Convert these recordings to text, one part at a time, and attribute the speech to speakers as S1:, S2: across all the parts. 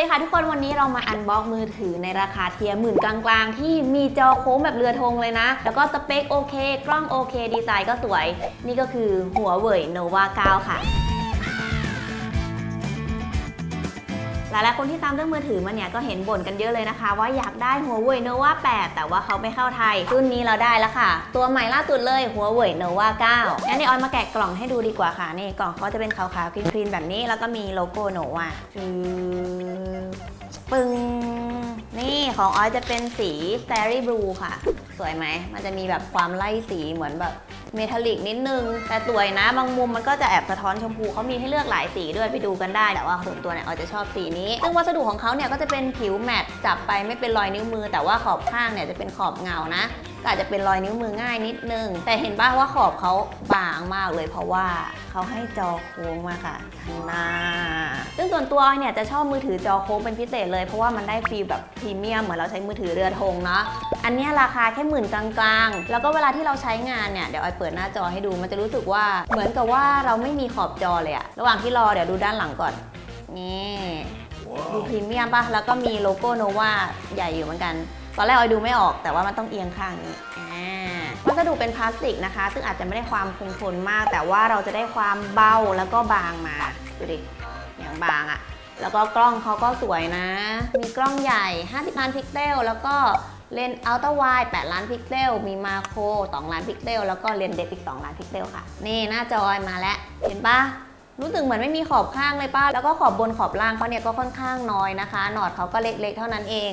S1: ดีค่ะทุกคนวันนี้เรามาอันบล็อกมือถือในราคาเทียร์หมื่นกลางๆ ที่มีจอโค้งแบบเรือธงเลยนะ แล้วก็สเปคโอเค กล้องโอเค ดีไซน์ก็สวย นี่ก็คือหัวเว่ย Nova 9ค่ะหลายๆคนที่ตามเรื่องมือถือมาเนี่ยก็เห็นบ่นกันเยอะเลยนะคะ ว่าอยากได้หัวเว่ย Nova 8แต่ว่าเขาไม่เข้าไทยรุ่นนี้เราได้แล้วค่ะ ตัวใหม่ล่าสุดเลยหัวเว่ย Nova 9งั้นเดี๋ยวออยมาแกะกล่องให้ดูดีกว่าค่ะ นี่กล่องเขาจะเป็นขาวๆคลีนๆแบบนี้ แล้วก็มีโลโก้ Nova จื ปึ้งนี่ของออยจะเป็นสี Starry Blue ค่ะ สวยไหม มันจะมีแบบความไล่สีเหมือนแบบ เมทัลลิกนิดนึง แต่สวยนะ บางมุมมันก็จะแอบสะท้อนชมพูเขามีให้เลือกหลายสีด้วยไปดูกันได้ แต่ว่าส่วนตัวเนี่ยออยจะชอบสีนี้ ซึ่งวัสดุของเขาเนี่ยก็จะเป็นผิวแมตต์จับไปไม่เป็นรอยนิ้วมือ แต่ว่าขอบข้างเนี่ยจะเป็นขอบเงานะก็อาจจะเป็นรอยนิ้วมือง่ายนิดนึง แต่เห็นป่ะว่าขอบเขาบางมากเลยเพราะว่าเขาให้จอโค้งมาค่ะข้างหน้า ซึ่งส่วนตัวออยเนี่ยจะชอบมือถือจอโค้งเป็นพิเศษเลยเพราะว่ามันได้ฟีลแบบพรีเมียมเหมือนเราใช้มือถือเรือธงเนาะ อันเนี้ยราคาแค่หมื่นกลางๆ แล้วก็เวลาที่เราใช้งานเนี่ย เดี๋ยวออยเปิดหน้าจอให้ดู มันจะรู้สึกว่าเหมือนกับว่าเราไม่มีขอบจอเลยอะระหว่างที่รอเดี๋ยวดูด้านหลังก่อน นี่ดูพรีเมียมปะแล้วก็มีโลโก้โนวาใหญ่อยู่เหมือนกัน ตอนแรกออยดูไม่ออกแต่ว่ามันต้องเอียงข้างนี้อ่าวัสดุเป็นพลาสติกนะคะ ซึ่งอาจจะไม่ได้ความคงทนมาก แต่ว่าเราจะได้ความเบาแล้วก็บางมาดูดิอย่างบางอะแล้วก็กล้องเขาก็สวยนะ มีกล้องใหญ่50ล้านพิกเซล แล้วก็ เลนส์อัลตร้าไวด์8ล้านพิกเซล มีมาโคร2ล้านพิกเซล แล้วก็เลนส์เดฟอีก 2 ล้านพิกเซลค่ะ นี่หน้าจอยมาแล้ว เห็นปะรู้สึกเหมือนไม่มีขอบข้างเลยป้าแล้วก็ขอบบนขอบล่างเขาเนี่ยก็ค่อนข้างน้อยนะคะ หนอดเขาก็เล็กๆ เท่านั้นเอง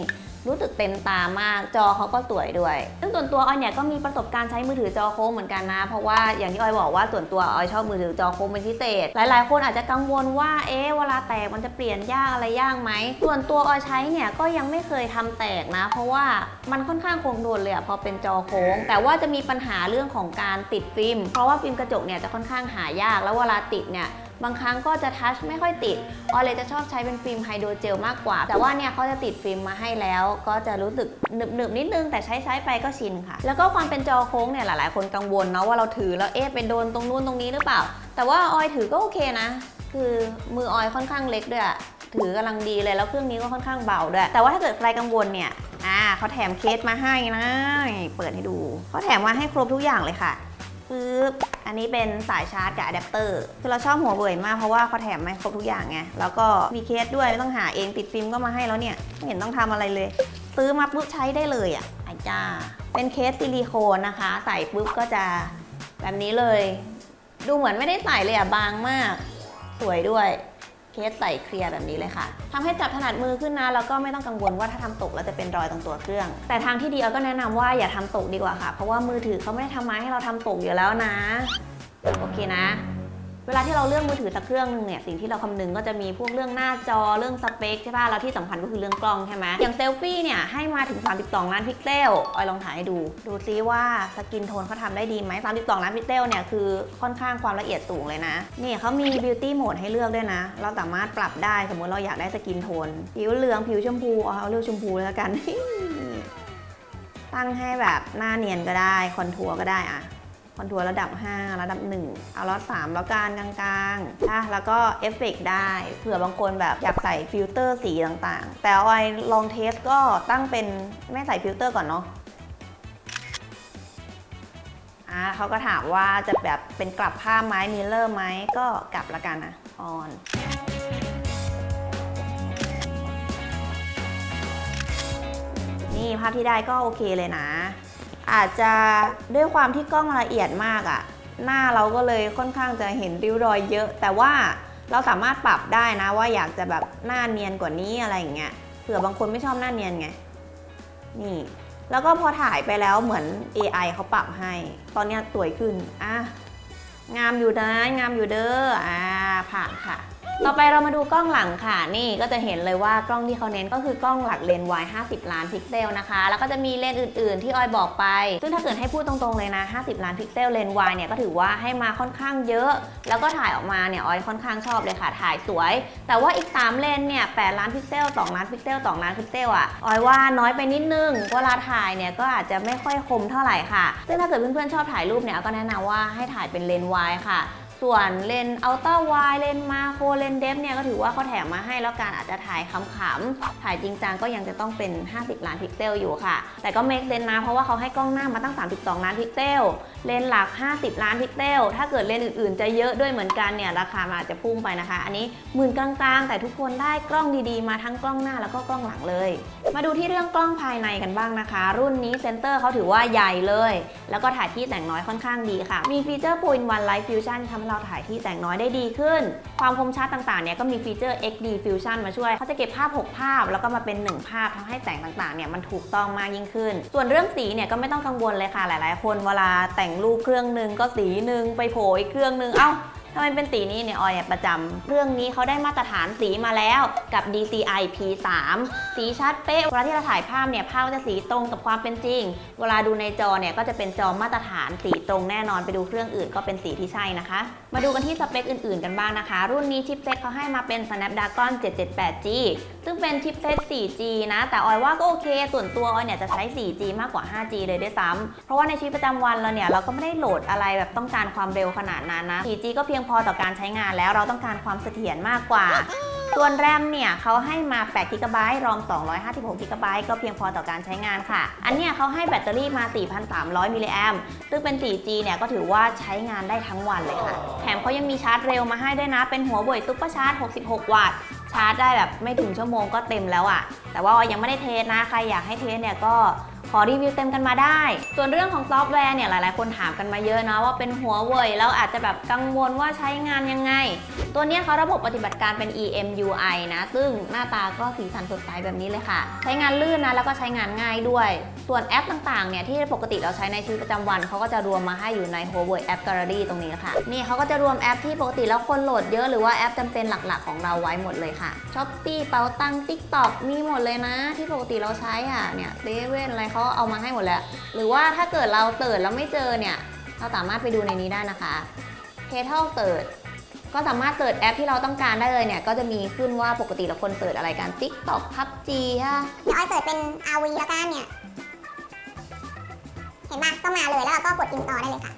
S1: รู้สึกเต็มตามากจอเขาก็สวยด้วย ซึ่งส่วนตัวออยเนี่ยก็มีประสบการณ์ใช้มือถือจอโค้งเหมือนกันนะ เพราะว่าอย่างที่ออยบอกว่าส่วนตัวออยชอบมือถือจอโค้งเป็นพิเศษ หลาย ๆ คนอาจจะกังวลว่าเอ๊ะเวลาแตกมันจะเปลี่ยนยากอะไรยากไหม ส่วนตัวออยใช้เนี่ยก็ยังไม่เคยทำแตกนะ เพราะว่ามันค่อนข้างคงทนเลยอะพอเป็นจอโค้ง แต่ว่าจะมีปัญหาเรื่องของการติดฟิล์มเพราะว่าฟิล์มกระจกเนี่ยจะค่อนข้างหายากแล้วเวลาติดเนี่ย บางครั้งก็จะทัชไม่ค่อยติดออเลยจะชอบใช้เป็นฟิล์มไฮโดรเจลมากกว่า แต่ว่าเนี่ยเขาจะติดฟิล์มมาให้แล้ว ก็จะรู้สึกหนึบๆนิดนึงแต่ใช้ใช้ไปก็ชินค่ะ แล้วก็ความเป็นจอโค้งเนี่ยหลาย ๆ คนกังวลเนาะว่าเราถือแล้วเอ๊ะไปโดนตรงนู้นตรงนี้หรือเปล่า แต่ว่าออยถือก็โอเคนะ คือมือออยค่อนข้างเล็กด้วยถือกำลังดีเลยแล้วเครื่องนี้ก็ค่อนข้างเบาด้วย แต่ว่าถ้าเกิดใครกังวลเนี่ยอ่าเขาแถมเคสมาให้นะ เปิดให้ดูเขาแถมมาให้ครบทุกอย่างเลยค่ะ ปึ๊บ อันนี้เป็นสายชาร์จกับอะแดปเตอร์ คือเราชอบหัวเว่ยมากเพราะว่าเขาแถมมาครบทุกอย่างไง แล้วก็มีเคสด้วยไม่ต้องหาเองติดฟิล์มก็มาให้แล้วเนี่ย ไม่เห็นต้องทำอะไรเลย ซื้อมาปุ๊บใช้ได้เลยอะไอ้จ้า เป็นเคสซิลิโคนนะคะ ใส่ปุ๊บก็จะแบบนี้เลย ดูเหมือนไม่ได้ใส่เลยอะบางมาก สวยด้วย เคสใส่เคลียร์แบบนี้เลยค่ะทำให้จับถนัดมือขึ้นนะแล้วก็ไม่ต้องกังวลว่าถ้าทำตกแล้วจะเป็นรอยตรงตัวเครื่อง แต่ทางที่ดีเอาก็แนะนำว่าอย่าทำตกดีกว่าค่ะ เพราะว่ามือถือเขาไม่ได้ทำมาให้เราทำตกอยู่แล้วนะ โอเคนะ เวลาที่เราเลือกมือถือสักเครื่องหนึงเนี่ยสิ่งที่เราคำนึงก็จะมีพวกเรื่องหน้าจอเรื่องสเปคใช่ป่ะแล้วที่สำคัญก็คือเรื่องกล้องใช่ไหมอย่างเซลฟี่เนี่ยให้มาถึง 32 ล้านพิกเซลออยลองถ่ายให้ดู ดูซิว่าสกินโทนเขาทำได้ดีไหม32 ล้านพิกเซลเนี่ยคือค่อนข้างความละเอียดสูงเลยนะนี่เขามี beauty mode ให้เลือกด้วยนะ เราสามารถปรับได้สมมติเราอยากได้สกินโทนผิวเหลืองผิวชมพูเอาเอาเลือกชมพูแล้วกัน ตั้งให้แบบหน้าเนียนก็ได้คอนทัวร์ก็ได้อะ คอนทัวร์ระดับ 5 ระดับ 1 เอาระดับ3แล้วกันกลางๆนะแล้วก็เอฟเฟกได้เผื่อบางคนแบบอยากใส่ฟิลเตอร์สีต่างๆ แต่ออยลองเทสก็ตั้งเป็นไม่ใส่ฟิลเตอร์ก่อนเนาะอ่าเขาก็ถามว่าจะแบบเป็นกลับภาพไหมมิเลอร์ไหมก็กลับละกันนะออนนี่ภาพที่ได้ก็โอเคเลยนะ อาจจะด้วยความที่กล้องละเอียดมากอะ่ะ หน้าเราก็เลยค่อนข้างจะเห็นริ้วรอยเยอะ แต่ว่าเราสามารถปรับได้นะว่าอยากจะแบบหน้าเนียนกว่านี้อะไรอย่างเงี้ยเผื่อบางคนไม่ชอบหน้าเนียนไง นี่ แล้วก็พอถ่ายไปแล้วเหมือน AI เขาปรับให้ ตอนนี้สวยขึ้นอะงามอยู่นะงามอยู่เด้ออ่าผ่านค่ะ ต่อไปเรามาดูกล้องหลังค่ะ นี่ก็จะเห็นเลยว่ากล้องที่เขาเน้นก็คือกล้องหลักเลนส์วาย50 ล้านพิกเซลนะคะ แล้วก็จะมีเลนส์อื่น ๆ ที่ออยบอกไป ซึ่งถ้าเกิดให้พูดตรง ๆ เลยนะ 50 ล้านพิกเซลเลนส์วายเนี่ยก็ถือว่าให้มาค่อนข้างเยอะ แล้วก็ถ่ายออกมาเนี่ยออยค่อนข้างชอบเลยค่ะ ถ่ายสวย แต่ว่าอีก 3 เลนส์เนี่ย8ล้านพิกเซล2ล้านพิกเซล2ล้านพิกเซลอะออยว่าน้อยไปนิดนึง เวลาถ่ายเนี่ยก็อาจจะไม่ค่อยคมเท่าไหร่ค่ะ ซึ่งถ้าเกิดเพื่อนๆชอบถ่ายรูปเนี่ยก็แนะนำว่าให้ถ่ายเป็นเลนส์วายค่ะ ส่วนเลนส์อัลตร้าไวเลนส์มาโครเลนส์เดฟเนี่ยก็ถือว่าเขาแถมมาให้แล้วการอาจจะถ่ายขำๆ ถ่ายจริงจังก็ยังจะต้องเป็น 50 ล้านพิกเซลอยู่ค่ะ แต่ก็เมคเซนนะเพราะว่าเขาให้กล้องหน้ามาตั้ง 32 ล้านพิกเซล เลนส์หลัก 50 ล้านพิกเซล ถ้าเกิดเลนส์อื่นๆ จะเยอะด้วยเหมือนกันเนี่ยราคามันอาจจะพุ่งไปนะคะ อันนี้หมื่นกลางๆ แต่ทุกคนได้กล้องดีๆ มาทั้งกล้องหน้าแล้วก็กล้องหลังเลย มาดูที่เรื่องกล้องภายในกันบ้างนะคะ รุ่นนี้เซนเตอร์เขาถือว่าใหญ่เลย แล้วก็ถ่ายที่แต่งน้อยค่อนข้างดีค่ะ มีฟีเจอร์ Pro in One Light Fusion ทำให้เราถ่ายที่แต่งน้อยได้ดีขึ้น ความคมชัดต่างๆ เนี่ยก็มีฟีเจอร์ XD Fusion มาช่วย เขาจะเก็บภาพ 6 ภาพ แล้วก็มาเป็น 1 ภาพทำให้แสงต่างๆ เนี่ยมันถูกต้องมากยิ่งขึ้น ส่วนเรื่องสีเนี่ยก็ไม่ต้องกังวลเลยค่ะ หลายๆ คนเวลาแต่งรูปเครื่องหนึ่งก็สีหนึ่งไปโผล่อีกเครื่องหนึ่งเอ้า ทำไมเป็นสีนี้เนี่ยออยเนี่ยประจำเรื่องนี้เขาได้มาตรฐานสีมาแล้วกับ DCI P3 สีชัดเป๊ะเวลาที่เราถ่ายภาพเนี่ยภาพจะสีตรงกับความเป็นจริง เวลาดูในจอเนี่ยก็จะเป็นจอมาตรฐานสีตรงแน่นอนไปดูเครื่องอื่นก็เป็นสีที่ใช่นะคะ มาดูกันที่สเปคอื่นๆกันบ้างนะคะ รุ่นนี้ชิปเซ็ตเขาให้มาเป็น Snapdragon 778G ซึ่งเป็นชิปเซ็ต 4G นะ แต่ออยว่าก็โอเค ส่วนตัวออยเนี่ยจะใช้ 4G มากกว่า 5G เลยด้วยซ้ำเพราะว่าในชีวิตประจำวันเราเนี่ยเราก็ไม่ได้โหลดอะไรแบบต้องการความเร็วขนาดนั้นนะ 4G ก็เพียงพอต่อการใช้งานแล้วเราต้องการความเสถียรมากกว่า ส่วนแรมเนี่ยเขาให้มา8 g b รอม 256 g b ก็เพียงพอต่อการใช้งานค่ะ อันเนี้ยเขาให้แบตเตอรี่มา 4,300 มิลลิแอมซึ่งเป็น 4G เนี่ยก็ถือว่าใช้งานได้ทั้งวันเลยค่ะ แถมเขายังมีชาร์จเร็วมาให้ด้วยนะ เป็นหัวเว่ยซุปเปอร์ชาร์จ 66 วัตต์ชาร์จได้แบบไม่ถึงชั่วโมงก็เต็มแล้วอะ่ะ แต่ว่ายังไม่ได้เทสนะ ใครอยากให้เทสเนี่ยก็ ขอรีวิวเต็มกันมาได้ ส่วนเรื่องของซอฟต์แวร์เนี่ยหลายๆ คนถามกันมาเยอะนะว่าเป็นหัวเว่ยแล้วอาจจะแบบกังวลว่าใช้งานยังไง ตัวนี้เขาระบบปฏิบัติการเป็น EMUI นะ ซึ่งหน้าตาก็สีสันสดใสแบบนี้เลยค่ะ ใช้งานลื่นนะแล้วก็ใช้งานง่ายด้วย ส่วนแอปต่างๆเนี่ยที่ปกติเราใช้ในชีวิตประจำวันเขาก็จะรวมมาให้อยู่ใน Huawei App Gallery ตรงนี้ค่ะนี่เขาก็จะรวมแอปที่ปกติแล้วคนโหลดเยอะหรือว่าแอปจำเป็นหลักๆ ของเราไว้หมดเลยค่ะ Shopee เป๋าตัง TikTok มีหมดเลยนะ ที่ปกติเราใช้อะเนี่ยเซเว่นอะไรเขาเอามาให้หมดแล้ว หรือว่าถ้าเกิดเราเติร์ดแล้วไม่เจอเนี่ยเราสามารถไปดูในนี้ได้นะคะ p a t a l เติร์ดก็สามารถเสิร์ชแอปที่เราต้องการได้เลยเนี่ย ก็จะมีขึ้นว่าปกติเราคนเสิร์ชอะไรกัน TikTok PUBG ฮะ
S2: เดี๋ยวออยเสิร์ชเป็น RV แล้วกันเนี่ย เห็นป่ะก็มาเลยแล้วเราก็กดอินสตอลได้เลยค่ะ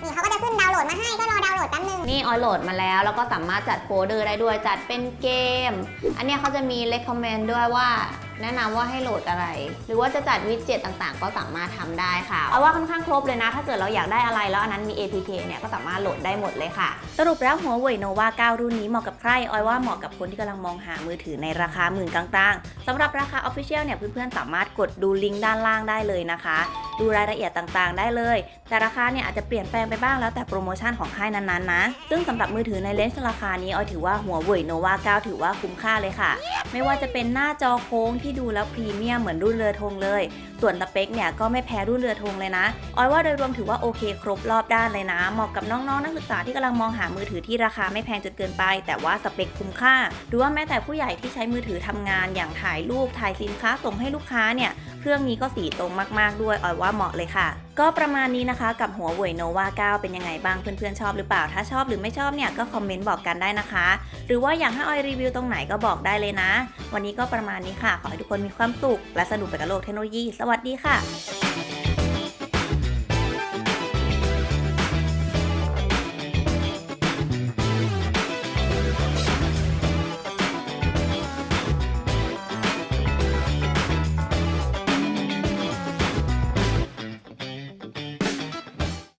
S2: นี่เขาก็จะขึ้นดาวน์โหลดมาให้ก็รอดาวน์โหลดแป๊บนึง
S1: นี่ออยโหลดมาแล้ว แล้วก็สามารถจัดโฟลเดอร์ได้ด้วยจัดเป็นเกม อันนี้เขาจะมี recommend ด้วยว่า แนะนำว่าให้โหลดอะไร หรือว่าจะจัดวิดเจ็ตต่างๆ ก็สามารถทำได้ค่ะ เอาว่าค่อนข้างครบเลยนะ ถ้าเกิดเราอยากได้อะไรแล้วอันนั้นมี APK เนี่ยก็สามารถโหลดได้หมดเลยค่ะ สรุปแล้วหัวเว่ยโนวา9รุ่นนี้เหมาะกับใครออยว่าเหมาะกับคนที่กำลังมองหามือถือในราคาหมื่นกลางๆสำหรับราคา Official เนี่ยเพื่อนๆสามารถกดดูลิงก์ด้านล่างได้เลยนะคะดูรายละเอียดต่างๆ ได้เลย แต่ราคาเนี่ยอาจจะเปลี่ยนแปลงไปบ้างแล้วแต่โปรโมชั่นของค่ายนั้นๆนะ ซึ่งสำหรับมือถือในเลนส์ราคานี้ออยถือว่าหัวเว่ยโนวา9ถือว่าคุ้มค่าเลยค่ะ ไม่ว่าจะเป็นหน้าจอโค้งที่ดูแล้วพรีเมียมเหมือนรุ่นเรือธงเลย ส่วนสเปคเนี่ยก็ไม่แพ้รุ่นเรือธงเลยนะออยว่าโดยรวมถือว่าโอเคครบรอบด้านเลยนะ เหมาะกับน้องๆนักศึกษาที่กำลังมองหามือถือที่ราคาไม่แพงจนเกินไป แต่ว่าสเปคคุ้มค่า หรือว่าแม้แต่ผู้ใหญ่ที่ใช้มือถือทำงาน อย่างถ่ายรูปถ่ายสินค้าส่งให้ลูกค้าเนี่ยเครื่องนี้ก็สีตรงมากๆด้วยออยว่าเหมาะเลยค่ะ ก็ประมาณนี้นะคะกับหัวเว่ยโนวา9 เป็นยังไงบ้างเพื่อนๆชอบหรือเปล่า ถ้าชอบหรือไม่ชอบเนี่ยก็คอมเมนต์บอกกันได้นะคะ หรือว่าอยากให้ออยรีวิวตรงไหนก็บอกได้เลยนะ วันนี้ก็ประมาณนี้ค่ะ ขอให้ทุกคนมีความสุขและสนุกไปกับโลกเทคโนโลยี สวัสดีค่ะ